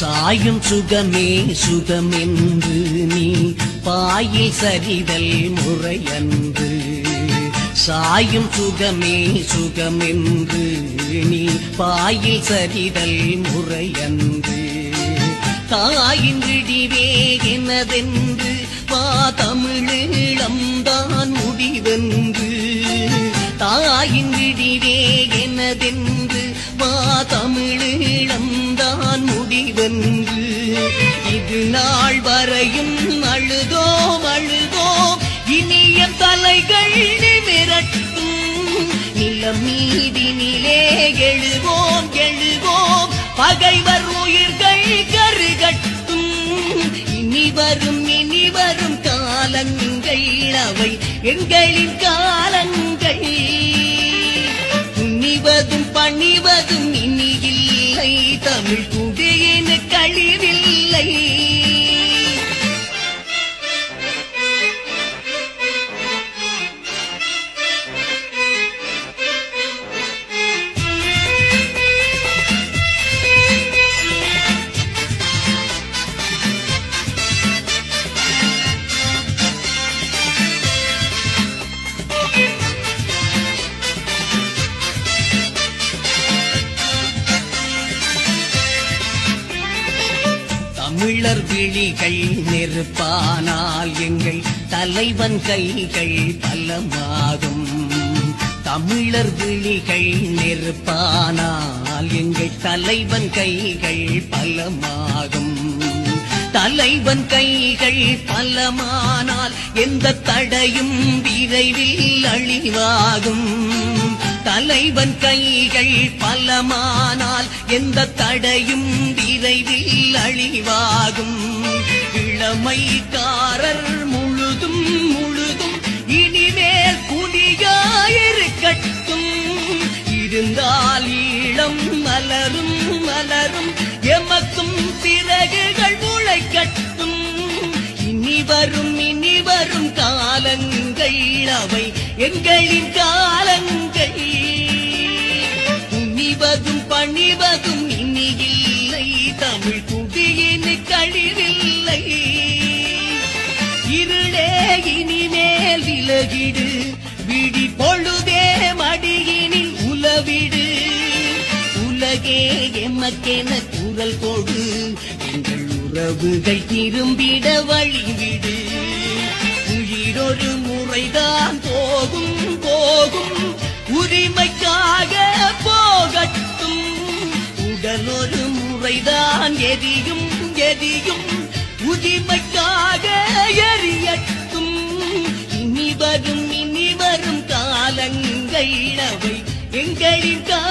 சாயும் சுகமே சுகமென்று நீ பாயில் சரிதல் முறையன்று. சாயும் சுகமே சுகமென்று நீ பாயில் சரிதல் முறையன்று. தாயின் விடிவே எனதென்று வா தமிழீழம்தான் முடிவென்று. தாயின் விடிவே எனதென்று வா தமிழ் நாள் வரையும் அழுதோம் அழுதோம். இனிய தலைகள் நிமிரட்டும். நிலம் மீதினிலே எழுவோம் எழுவோம். பகைவர் உயிர்கள் கருகட்டும். இனி வரும் இனி வரும் காலங்கள் அவை. எங்களின் காலங்கள். துணிவதும் பணிவதும் தமிழர் விழிகள் நெருப்பானால் எங்கள் தலைவன் கைகள் பலமாகும். தமிழர் விழிகள் நெருப்பானால் எங்கள் தலைவன் கைகள் பலமாகும். தலைவன் கைகள் பலமானால் எந்த தடையும் விரைவில் அழிவாகும். தலைவன் கைகள் பலமானால் எந்த தடையும் விரைவில் அழிவாகும். இளமைக்காரர் பணிவதும் பணிவதும் இனி இல்லை. தமிழ் குடியின் கழிவில்லை. இருளே இனிமேல் விலகிடு. விடி பொழுதே மடியினில் உலவிடு. உலகே எமக்கென குரல் கொடு. எங்கள் உறவுகள் திரும்பிட வழிவிடு உயிரொரு முறைதான் உடல் முறைதான் எரியும் எரியும். உரிமைக்காக எரியட்டும். இனி வரும் இனி வரும் காலங்கள் அவை. எங்களின் காலங்கள்